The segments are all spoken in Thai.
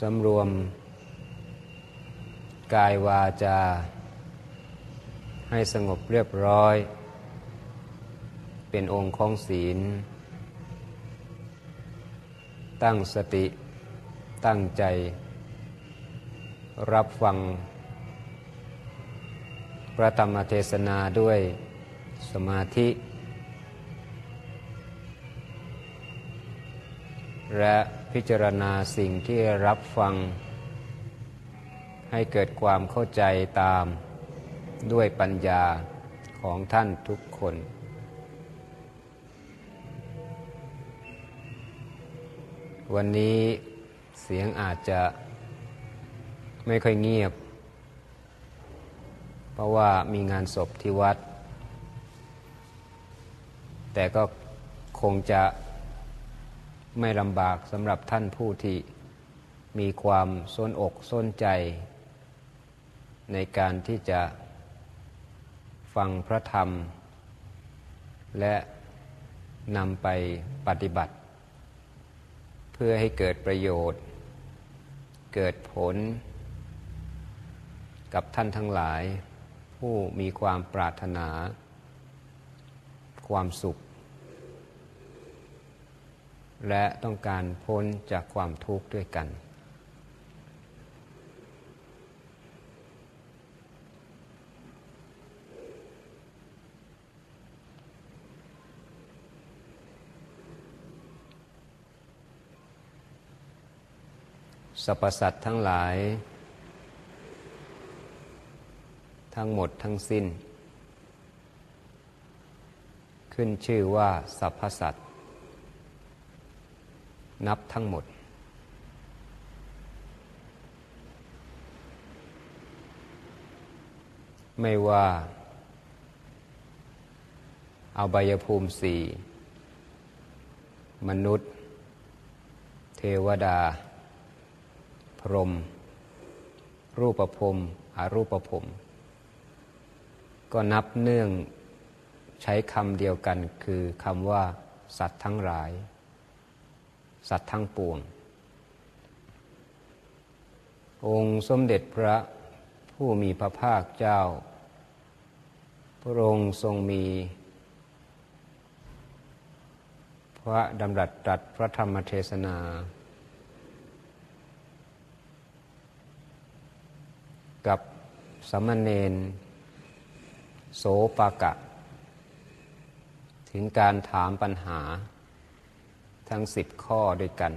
สำรวม กายวาจา ให้สงบเรียบร้อย เป็นองค์ของศีล ตั้งสติ ตั้งใจ รับฟัง พระธรรมเทศนาด้วยสมาธิ และพิจารณาสิ่งที่รับฟัง ให้เกิดความเข้าใจตามด้วยปัญญาของท่านทุกคน วันนี้เสียงอาจจะไม่ค่อยเงียบ เพราะว่ามีงานศพที่วัด แต่ก็คงจะ ไม่ลำบากสำหรับท่านผู้ที่มีความส้นอกส้นใจ ในการที่จะฟังพระธรรม และนำไปปฏิบัติ เพื่อให้เกิดประโยชน์ เกิดผล กับท่านทั้งหลาย ผู้มีความปรารถนา ความสุข และต้องการพ้นจากความทุกข์ด้วยกัน สรรพสัตว์ทั้งหลาย ทั้งหมดทั้งสิ้น ขึ้นชื่อว่าสรรพสัตว นับทั้งหมด ไม่ว่าเอาบายภูมิสี่มนุษย์ เทวดา พรหมรูปภพอารูปภพก็นับเนื่องใช้คำเดียวกันคือคำว่าสัตว์ทั้งหลาย สัตว์ทั้งปวง องค์สมเด็จพระผู้มีพระภาคเจ้า พระองค์ทรงมี พระดำรัสตรัสพระธรรมเทศนา กับสมณเณรโสปากะ ถึงการถามปัญหา ทั้งสิบข้อด้วยกัน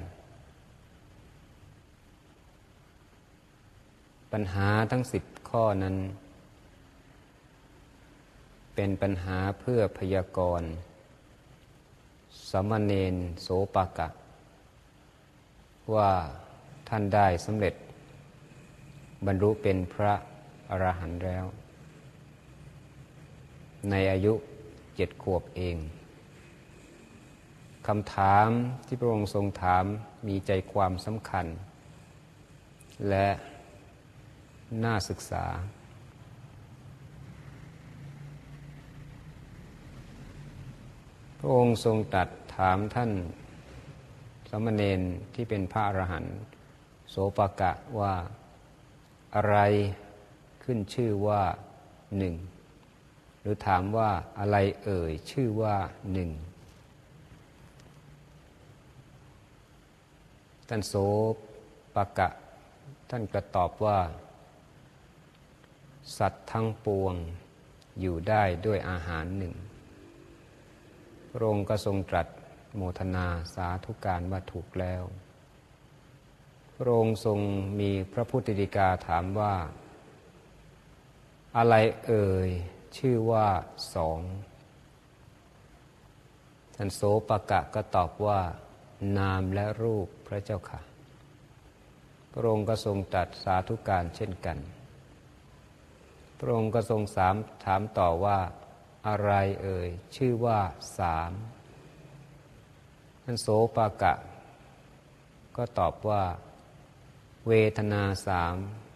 ปัญหาทั้งสิบข้อนั้น เป็นปัญหาเพื่อพยากรณ์สมณเณรโสปากะ ว่าท่านได้สำเร็จ บรรลุเป็นพระอรหันต์แล้ว ในอายุเจ็ดขวบเอง คำถามที่พระองค์ทรงถามมีใจความสำคัญ และน่าศึกษา พระองค์ทรงตัดถามท่านสมณเณรที่เป็นพระอรหันต์โสปกะว่าอะไรขึ้นชื่อว่าหนึ่ง หรือถามว่าอะไรเอ่ยชื่อว่าหนึ่ง ท่านโสปะกะ ท่านก็ตอบว่า สัตว์ทั้งปวงอยู่ได้ด้วยอาหารหนึ่งพระองค์ก็ทรงตรัสโมทนาสาธุการว่าถูกแล้ว พระองค์ทรงมีพระพุทธดิกาถามว่า อะไรเอ่ยชื่อว่าสองท่านโสปะกะก็ตอบว่า นามและรูปพระเจ้าค่ะ พระองค์ก็ทรงตัดสาธุการเช่นกัน พระองค์ก็ทรงสามถามต่อว่าอะไรเอ่ย ชื่อว่าสามท่านโสปากะ ก็ตอบว่า เวทนาสาม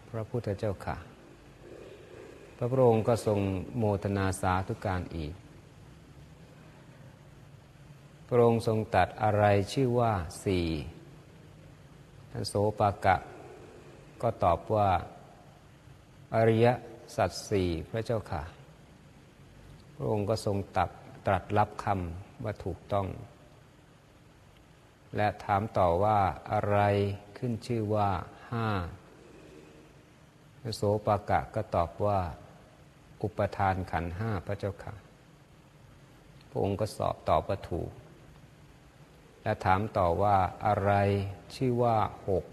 พระพุทธเจ้าค่ะ พระพุทธองค์ก็ทรงโมทนาสาธุการอีก พระองค์ทรงตัดอะไรชื่อว่าสี่ท่านโสปากะ ก็ตอบว่า อริยสัจสี่พระเจ้าค่ะ พระองค์ก็ทรงตัดตรัสรับคำว่าถูกต้อง และถามต่อว่าอะไรขึ้นชื่อว่าห้าโสปากะก็ตอบว่า อุปทานขันห้าพระเจ้าค่ะ พระองค์ก็สอบตอบว่าถูก และถามต่อว่าอะไรชื่อว่าหก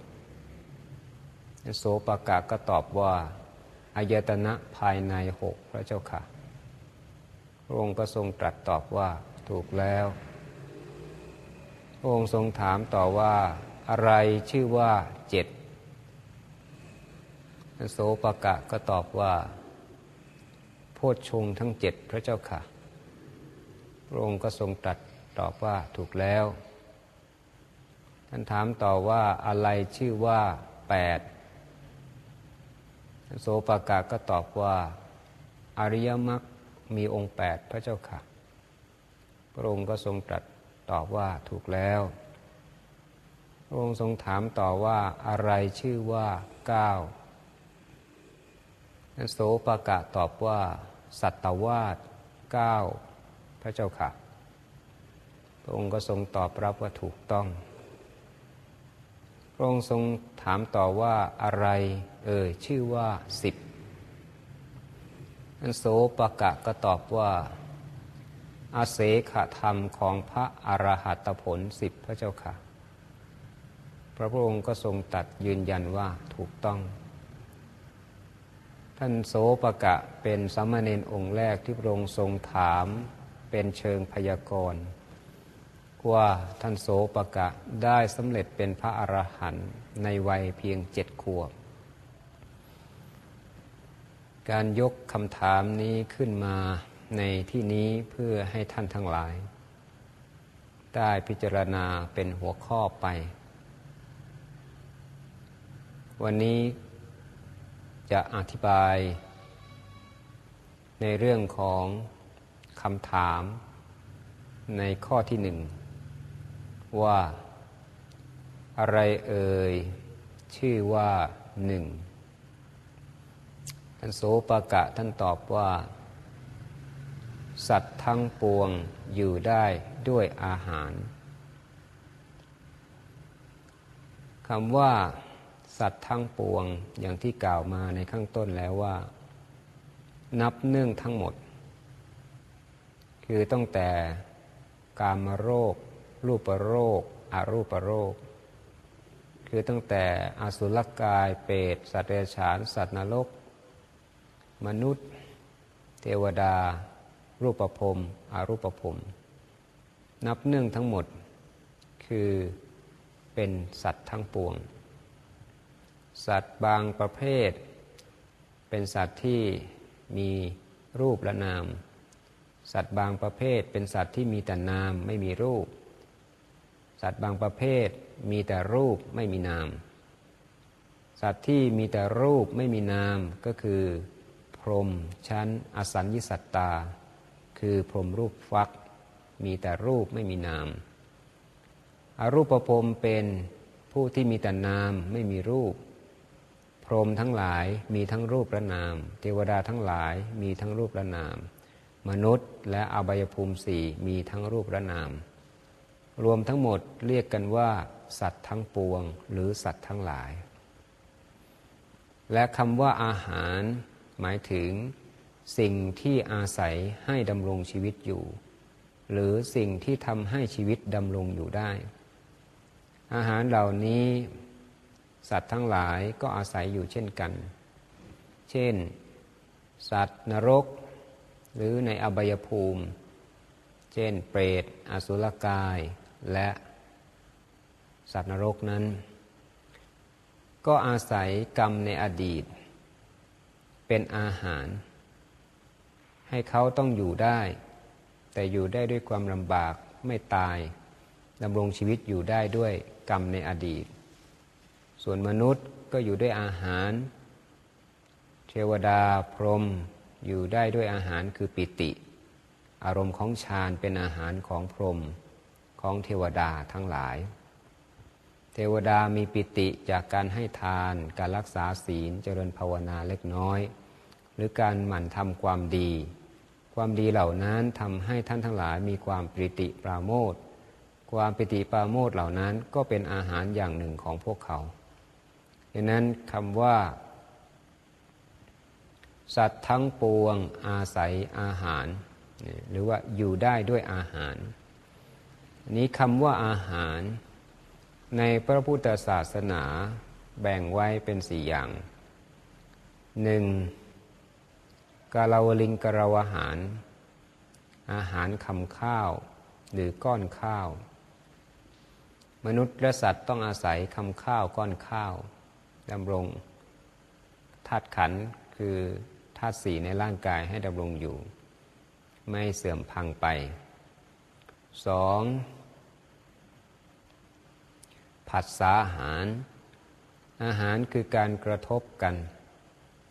โสปากะก็ตอบว่าอายตนะภายในหกพระเจ้าค่ะ พระองค์ก็ทรงตรัสตอบว่าถูกแล้ว พระองค์ทรงถามต่อว่าอะไรชื่อว่าเจ็ดโสปกะก็ตอบว่า โพชฌงทั้งเจ็ดพระเจ้าค่ะ พระองค์ก็ทรงตรัสตอบว่าถูกแล้ว ท่านถามต่อว่าอะไรชื่อว่าแปดโสปกะก็ตอบว่า อริยมรรคมีองค์แปดพระเจ้าค่ะ พระองค์ก็ทรงตรัสตอบว่าถูกแล้ว พระองค์ทรงถามต่อว่าอะไรชื่อว่าเก้าโสปกะตอบว่า สัตวาสเก้าพระเจ้าค่ะ พระองค์ก็ทรงตอบรับว่าถูกต้อง พระองค์ทรงถามต่อว่าอะไร เอ่ยชื่อว่าสิบอันโสปะกะก็ตอบว่าอาเสขธรรมของพระอรหัตผลสิบพระเจ้าค่ะ พระพุทธองค์ก็ทรงตัดยืนยันว่าถูกต้อง ท่านโสปะกะเป็นสามเณรองค์แรกที่พระองค์ทรงถามเป็นเชิงพยากรณ์ ว่าท่านโสปกะได้สำเร็จเป็นพระอรหันต์ในวัยเพียงเจ็ดขวบ การยกคำถามนี้ขึ้นมาในที่นี้เพื่อให้ท่านทั้งหลาย ได้พิจารณาเป็นหัวข้อไป วันนี้จะอธิบาย ในเรื่องของคำถามในข้อที่หนึ่ง ว่า อะไรเอ่ย ชื่อว่าหนึ่งท่านโสปกะท่านตอบว่า สัตว์ทั้งปวงอยู่ได้ด้วยอาหารคำว่า สัตว์ทั้งปวงอย่างที่กล่าวมาในข้างต้นแล้วว่า นับเนื่องทั้งหมด คือตั้งแต่กามโรค รูปโรคอารูปโรค คือตั้งแต่อสุรกายเปรตสัตว์เดรัจฉาน สัตว์นรก มนุษย์ เทวดา รูปภพอารูปภพนับเนื่องทั้งหมด คือเป็นสัตว์ทั้งปวง สัตว์บางประเภท เป็นสัตว์ที่มีรูปและนาม สัตว์บางประเภทเป็นสัตว์ที่มีแต่นามไม่มีรูป สัตว์บางประเภทมีแต่รูปไม่มีนาม สัตว์ที่มีแต่รูปไม่มีนามก็คือ พรหมชั้น อสัญญิสัตตา คือพรหมรูปฟัก มีแต่รูปไม่มีนามอารูปภพเป็นผู้ที่มีแต่นามไม่มีรูป พรหมทั้งหลายมีทั้งรูปและนาม เทวดาทั้งหลายมีทั้งรูปและนาม มนุษย์และอบายภูมิสี่มีทั้งรูปและนาม รวมทั้งหมดเรียกกันว่า สัตว์ทั้งปวง หรือสัตว์ทั้งหลาย และคำว่าอาหาร หมายถึง สิ่งที่อาศัยให้ดำรงชีวิตอยู่ หรือสิ่งที่ทำให้ชีวิตดำรงอยู่ได้ อาหารเหล่านี้ สัตว์ทั้งหลายก็อาศัยอยู่เช่นกัน เช่น สัตว์นรก หรือในอบายภูมิ เช่น เปรต อสุรกาย และสัตว์นรกนั้น ก็อาศัยกรรมในอดีต เป็นอาหาร ให้เขาต้องอยู่ได้ แต่อยู่ได้ด้วยความลำบากไม่ตายดำรงชีวิตอยู่ได้ด้วยกรรมในอดีต ส่วนมนุษย์ก็อยู่ด้วยอาหาร เทวดาพรหมอยู่ได้ด้วยอาหารคือปิติ อารมณ์ของฌานเป็นอาหารของพรหม ของเทวดาทั้งหลาย เทวดามีปิติจากการให้ทานการรักษาศีลเจริญภาวนาเล็กน้อย หรือการหมั่นทำความดี ความดีเหล่านั้นทำให้ท่านทั้งหลายมีความปิติปราโมทความปิติปราโมทเหล่านั้นก็เป็นอาหารอย่างหนึ่งของพวกเขาดังนั้นคำว่า สัตว์ทั้งปวงอาศัยอาหาร หรือว่าอยู่ได้ด้วยอาหาร นี้คำว่าอาหาร ในพระพุทธศาสนาแบ่งไว้เป็นสี่อย่างหนึ่งกาลาวลิงกราวอาหาร อาหารคำข้าวหรือก้อนข้าว มนุษย์และสัตว์ต้องอาศัยคำข้าวก้อนข้าวดำรงธาตุขันคือธาตุสีในร่างกายให้ดำรงอยู่ ไม่เสื่อมพังไปสอง ผัสสาอาหาร อาหารคือการกระทบกัน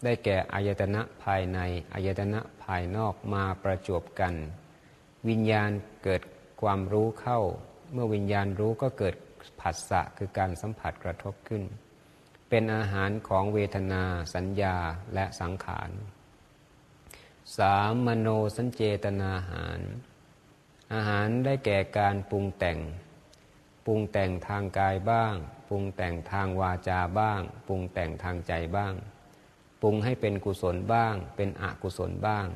ได้แก่อายตนะภายในอายตนะภายนอกมาประจวบกัน วิญญาณเกิดความรู้เข้า เมื่อวิญญาณรู้ก็เกิดผัสสะคือการสัมผัสกระทบขึ้น เป็นอาหารของเวทนา สัญญาและสังขารสามมโนสัญเจตนาอาหาร อาหารได้แก่การปรุงแต่ง ปรุงแต่งทางกายบ้าง ปรุงแต่งทางวาจาบ้าง ปรุงแต่งทางใจบ้าง ปรุงให้เป็นกุศลบ้าง เป็นอกุศลบ้าง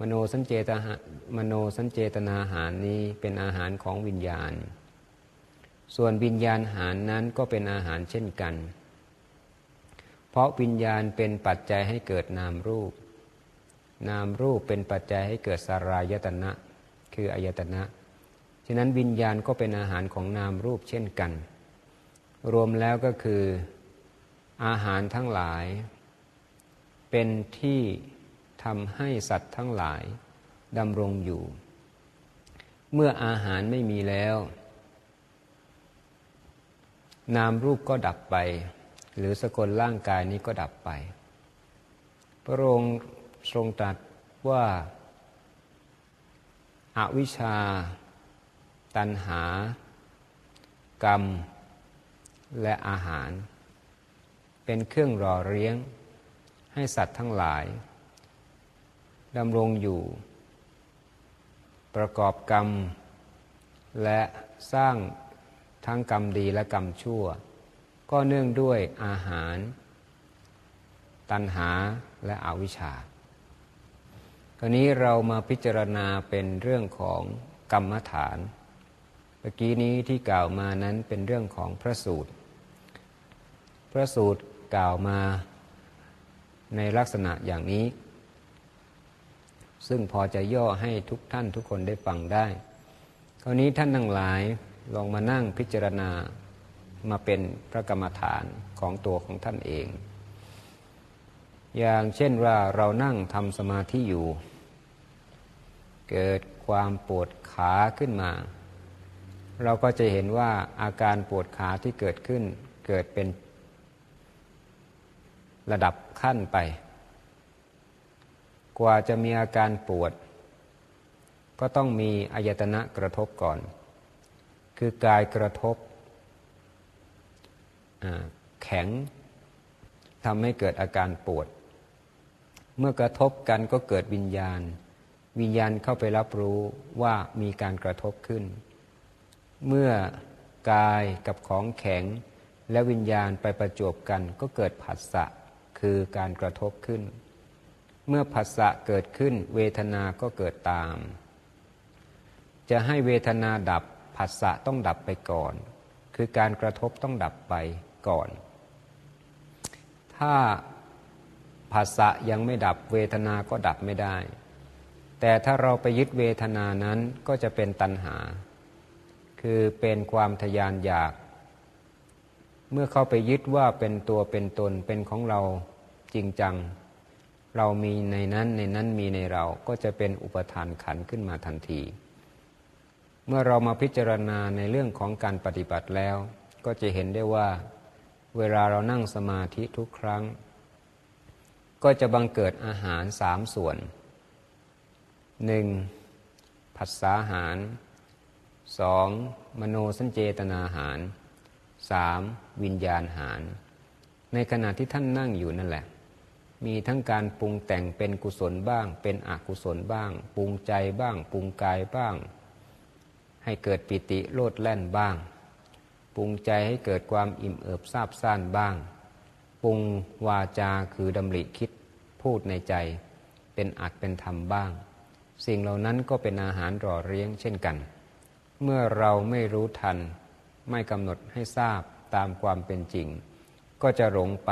มโนสัญเจตมโนสัญเจตนาอาหารนี้เป็นอาหารของวิญญาณ ส่วนวิญญาณอาหารนั้นก็เป็นอาหารเช่นกัน เพราะวิญญาณเป็นปัจจัยให้เกิดนามรูป นามรูปเป็นปัจจัยให้เกิดสารายตนะ คืออายตนะ ฉะนั้นวิญญาณก็เป็นอาหารของนามรูปเช่นกัน รวมแล้วก็คืออาหารทั้งหลาย เป็นที่ทำให้สัตว์ทั้งหลายดำรงอยู่ เมื่ออาหารไม่มีแล้ว นามรูปก็ดับไป หรือสกลร่างกายนี้ก็ดับไป พระองค์ทรงตรัสว่าอาวิชชา ตัณหา กรรม และอาหาร เป็นเครื่องรอเลี้ยง ให้สัตว์ทั้งหลายดำรงอยู่ ประกอบกรรม และสร้างทั้งกรรมดีและกรรมชั่ว ก็เนื่องด้วยอาหาร ตัณหาและอวิชชาคราวนี้เรามาพิจารณาเป็นเรื่องของกรรมฐาน เมื่อกี้นี้ที่กล่าวมานั้นเป็นเรื่องของพระสูตร พระสูตรกล่าวมาในลักษณะอย่างนี้ ซึ่งพอจะย่อให้ทุกท่านทุกคนได้ฟังได้คราวนี้ท่านทั้งหลายลองมานั่งพิจารณามาเป็นพระกรรมฐานของตัวของท่านเอง อย่างเช่นว่าเรานั่งทำสมาธิอยู่ เกิดความปวดขาขึ้นมา เราก็จะเห็นว่าอาการปวดขาที่เกิดขึ้น เกิดเป็นระดับขั้นไป กว่าจะมีอาการปวด ก็ต้องมีอายตนะกระทบก่อน คือกายกระทบ แข็งทำให้เกิดอาการปวด เมื่อกระทบกันก็เกิดวิญญาณ วิญญาณเข้าไปรับรู้ว่ามีการกระทบขึ้น เมื่อกายกับของแข็ง และวิญญาณไปประจวบกันก็เกิดผัสสะคือการกระทบขึ้น เมื่อผัสสะเกิดขึ้น เวทนาก็เกิดตาม จะให้เวทนาดับผัสสะต้องดับไปก่อน คือการกระทบต้องดับไปก่อน ถ้าภาษะยังไม่ดับเวทนาก็ดับไม่ได้ แต่ถ้าเราไปยึดเวทนานั้นก็จะเป็นตัณหา คือเป็นความทยานอยาก เมื่อเข้าไปยึดว่าเป็นตัวเป็นตนเป็นของเราจริงจัง เรามีในนั้นในนั้นมีในเราก็จะเป็นอุปทานขันขึ้นมาทันที เมื่อเรามาพิจารณาในเรื่องของการปฏิบัติแล้ว ก็จะเห็นได้ว่า เวลาเรานั่งสมาธิทุกครั้ง ก็จะบังเกิดอาหารสามส่วนหนึ่งผัสสาหาร สองมโนสัญเจตนาหารสามวิญญาณหาร ในขณะที่ท่านนั่งอยู่นั่นแหละ มีทั้งการปรุงแต่งเป็นกุศลบ้าง เป็นอกุศลบ้าง ปรุงใจบ้าง ปรุงกายบ้าง ให้เกิดปิติโลดแล่นบ้าง ปรุงใจให้เกิดความอิ่มเอิบซาบซ่านบ้าง ปรุงวาจาคือดำริคิดพูดในใจ เป็นอัดเป็นธรรมบ้าง สิ่งเหล่านั้นก็เป็นอาหารรอเลี้ยงเช่นกัน เมื่อเราไม่รู้ทัน ไม่กำหนดให้ทราบตามความเป็นจริง ก็จะหลงไป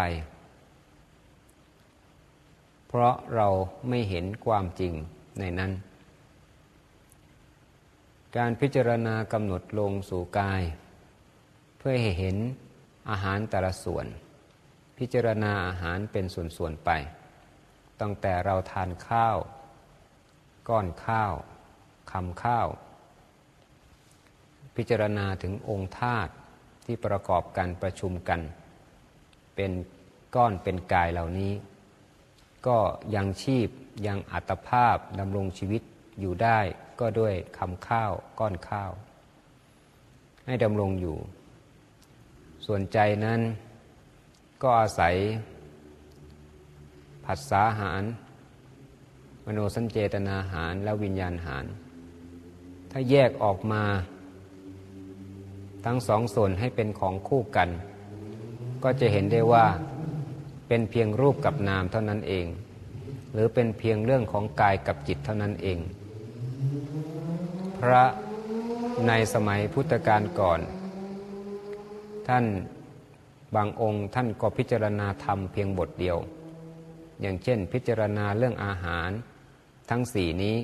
เพราะเราไม่เห็นความจริงในนั้น การพิจารณากำหนดลงสู่กาย เพื่อให้เห็นอาหารแต่ละส่วน พิจารณาอาหารเป็นส่วนๆไปตั้งแต่เราทานข้าว ก้อนข้าวคำข้าว พิจารณาถึงองค์ธาตุที่ประกอบกันประชุมกัน เป็นก้อนเป็นกายเหล่านี้ ก็ยังชีพยังอัตภาพดำรงชีวิตอยู่ได้ก็ด้วยคำข้าวก้อนข้าว ให้ดำรงอยู่ ส่วนใจนั้นก็อาศัยผัสสาหาร มโนสัญเจตนาหารและวิญญาณหาร ถ้าแยกออกมา ทั้งสองส่วนให้เป็นของคู่กัน ก็จะเห็นได้ว่าเป็นเพียงรูปกับนามเท่านั้นเอง หรือเป็นเพียงเรื่องของกายกับจิตเท่านั้นเอง พระในสมัยพุทธกาลก่อน ท่านบางองค์ท่านก็พิจารณาธรรมเพียงบทเดียว อย่างเช่นพิจารณาเรื่องอาหารทั้งสี่นี้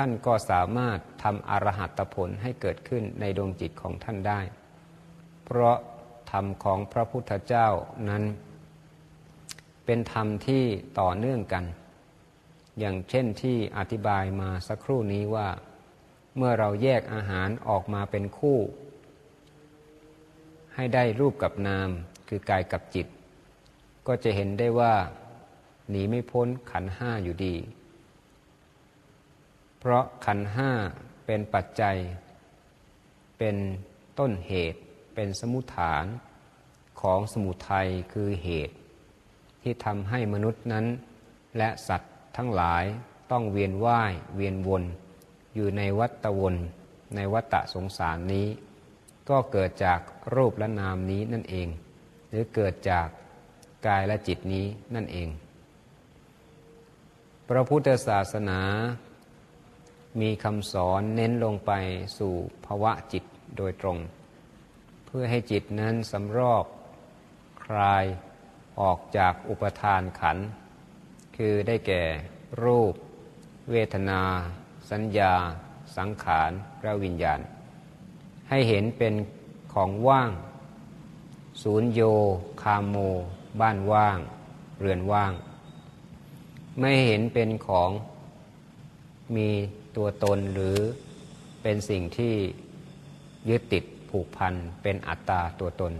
ท่านก็สามารถทำอรหัตผลให้เกิดขึ้นในดวงจิตของท่านได้ เพราะธรรมของพระพุทธเจ้านั้น เป็นธรรมที่ต่อเนื่องกัน อย่างเช่นที่อธิบายมาสักครู่นี้ว่า เมื่อเราแยกอาหารออกมาเป็นคู่ ให้ได้รูปกับนามคือกายกับจิต ก็จะเห็นได้ว่าหนีไม่พ้นขันห้าอยู่ดี เพราะขันห้าเป็นปัจจัย เป็นต้นเหตุเป็นสมุฐานของสมุทัยคือเหตุ ที่ทำให้มนุษย์นั้น และสัตว์ทั้งหลายต้องเวียนว่ายเวียนวน อยู่ในวัฏวน ในวัฏสงสารนี้ ก็เกิดจากรูปและนามนี้นั่นเอง หรือเกิดจากกายและจิตนี้นั่นเอง พระพุทธศาสนา มีคำสอนเน้นลงไปสู่ภาวะจิตโดยตรง เพื่อให้จิตนั้นสำรอกคลายออกจากอุปทานขัน คือได้แก่รูป เวทนา สัญญา สังขารและวิญญาณ ให้เห็นเป็นของว่าง ศูนย์โย คามโม บ้านว่าง เรือนว่าง ไม่เห็นเป็นของมี ตัวตนหรือเป็นสิ่งที่ยึดติดผูกพันเป็นอัตตาตัวตน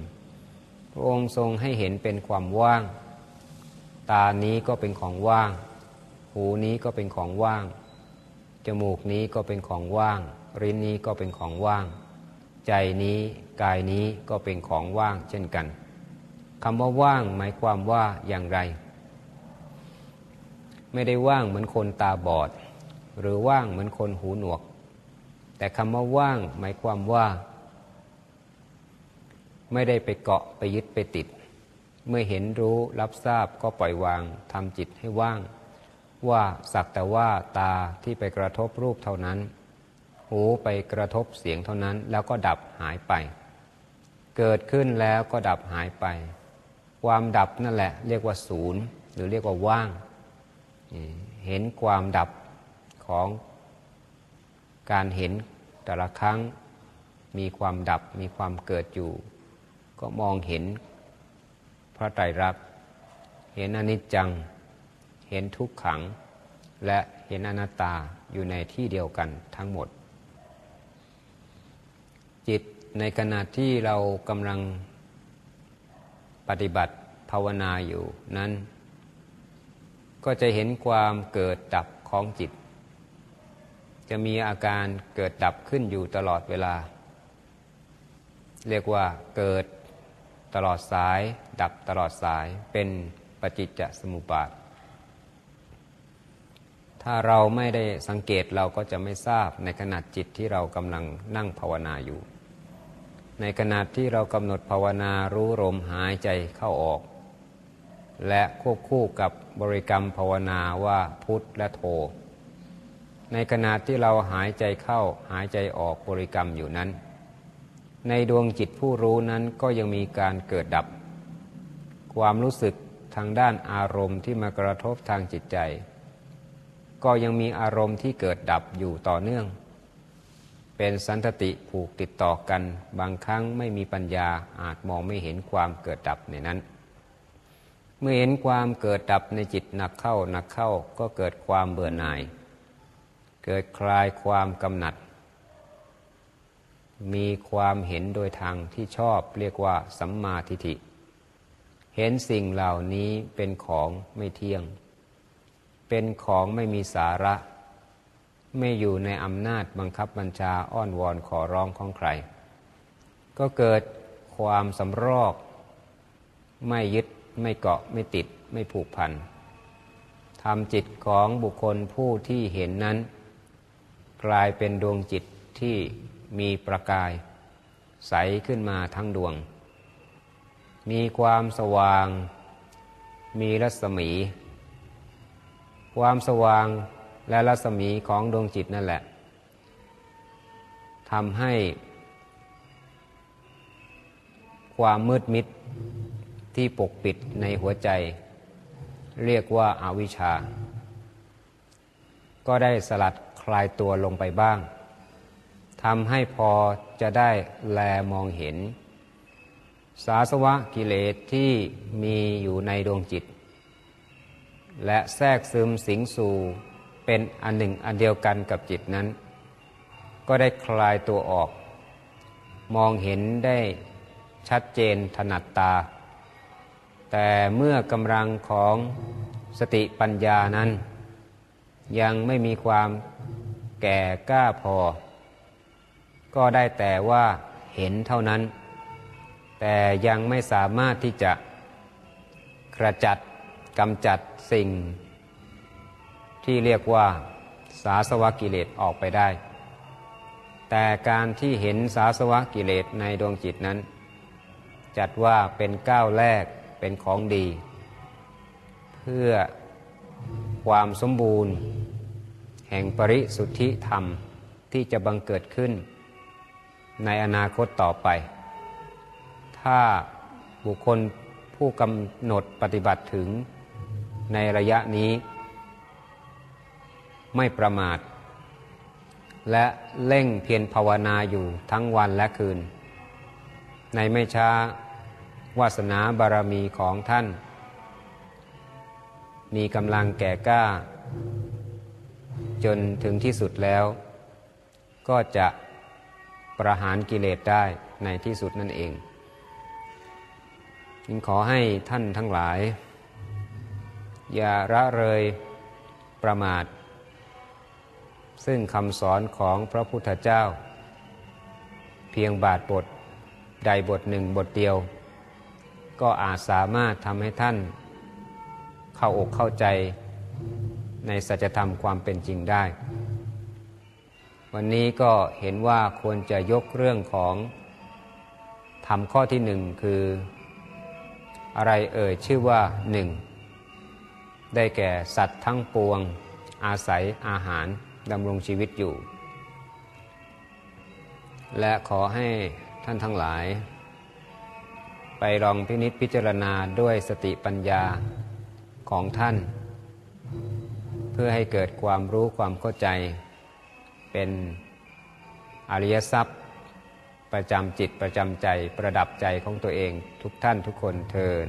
พระองค์ทรงให้เห็นเป็นความว่าง ตานี้ก็เป็นของว่าง หูนี้ก็เป็นของว่าง จมูกนี้ก็เป็นของว่าง ริ้นนี้ก็เป็นของว่าง ใจนี้กายนี้ก็เป็นของว่างเช่นกันคำว่าว่างหมายความว่าอย่างไร ไม่ได้ว่างเหมือนคนตาบอด หรือว่างเหมือนคนหูหนวก แต่คำว่าว่างหมายความว่า ไม่ได้ไปเกาะไปยึดไปติด เมื่อเห็นรู้รับทราบก็ปล่อยวางทำจิตให้ว่าง ว่าสักแต่ว่าตาที่ไปกระทบรูปเท่านั้น หูไปกระทบเสียงเท่านั้น แล้วก็ดับหายไป เกิดขึ้นแล้วก็ดับหายไป ความดับนั่นแหละ เรียกว่าศูนย์ หรือเรียกว่าว่างเห็นความดับ ของการเห็นแต่ละครั้งมีความดับมีความเกิดอยู่ ก็มองเห็นพระไตรลักษณ์เห็นอนิจจัง เห็นทุกขัง และเห็นอนัตตาอยู่ในที่เดียวกันทั้งหมด จิตในขณะที่เรากำลังปฏิบัติภาวนาอยู่นั้น ก็จะเห็นความเกิดดับของจิต จะมีอาการเกิดดับขึ้นอยู่ตลอดเวลา เรียกว่าเกิดตลอดสาย ดับตลอดสายเป็นปฏิจจสมุปบาท ถ้าเราไม่ได้สังเกตเราก็จะไม่ทราบในขณะจิตที่เรากำลังนั่งภาวนาอยู่ ในขณะที่เรากำหนดภาวนารู้ลมหายใจเข้าออก และควบคู่กับบริกรรมภาวนาว่าพุทธและโท ในขณะที่เราหายใจเข้าหายใจออกบริกรรมอยู่นั้น ในดวงจิตผู้รู้นั้นก็ยังมีการเกิดดับ ความรู้สึกทางด้านอารมณ์ที่มากระทบทางจิตใจ ก็ยังมีอารมณ์ที่เกิดดับอยู่ต่อเนื่อง เป็นสันตติผูกติดต่อกัน บางครั้งไม่มีปัญญาอาจมองไม่เห็นความเกิดดับในนั้น เมื่อเห็นความเกิดดับในจิตหนักเข้าหนักเข้าก็เกิดความเบื่อหน่าย เกิดคลายความกำหนัด มีความเห็นโดยทางที่ชอบเรียกว่าสัมมาทิฏฐิ เห็นสิ่งเหล่านี้เป็นของไม่เที่ยง เป็นของไม่มีสาระ ไม่อยู่ในอำนาจบังคับบัญชาอ้อนวอนขอร้องของใคร ก็เกิดความสำรอกไม่ยึดไม่เกาะไม่ติดไม่ผูกพันทำจิตของบุคคลผู้ที่เห็นนั้น กลายเป็นดวงจิตที่มีประกาย ใสขึ้นมาทั้งดวง มีความสว่าง มีรัศมี ความสว่างและรัศมีของดวงจิตนั่นแหละทำให้ ความมืดมิดที่ปกปิดในหัวใจ เรียกว่าอาวิชชา ก็ได้สลัด ลายตัวลงไปบ้างทำให้พอจะได้แลมองเห็น สาสวะกิเลสที่มีอยู่ในดวงจิต และแทรกซึมสิงสู่เป็นอันหนึ่งอันเดียวกันกับจิตนั้น ก็ได้คลายตัวออก มองเห็นได้ชัดเจนถนัดตา แต่เมื่อกำลังของสติปัญญานั้น ยังไม่มีความ แก่กล้าพอ ก็ได้แต่ว่าเห็นเท่านั้น แต่ยังไม่สามารถที่จะกระจัดกำจัดสิ่ง ที่เรียกว่าสาสวะกิเลสออกไปได้ แต่การที่เห็นสาสวะกิเลสในดวงจิตนั้น จัดว่าเป็นก้าวแรกเป็นของดี เพื่อความสมบูรณ์ แห่งปริสุทธิธรรมที่จะบังเกิดขึ้น ในอนาคตต่อไป ถ้าบุคคลผู้กำหนดปฏิบัติถึงในระยะนี้ ไม่ประมาท และเร่งเพียรภาวนาอยู่ทั้งวันและคืน ในไม่ช้าวาสนาบารมีของท่าน มีกำลังแก่กล้า จนถึงที่สุดแล้ว ก็จะประหารกิเลสได้ในที่สุดนั่นเองจึงขอให้ท่านทั้งหลาย อย่าละเลยประมาท ซึ่งคำสอนของพระพุทธเจ้า เพียงบาทบทใดบทหนึ่งบทเดียว ก็อาจสามารถทำให้ท่าน เข้าอกเข้าใจ ในสัจธรรมความเป็นจริงได้ วันนี้ก็เห็นว่าควรจะยกเรื่องของทำข้อที่หนึ่งคือ อะไรเอ่ยชื่อว่าหนึ่งได้แก่สัตว์ทั้งปวง อาศัยอาหารดำรงชีวิตอยู่ และขอให้ท่านทั้งหลาย ไปลองพินิษพิจารณาด้วยสติปัญญาของท่าน พื่อให้เกิดความรู้ความเข้าใจ เป็นอริยทรัพย์ ประจำจิตประจำใจประดับใจของตัวเองทุกท่านทุกคนเทิน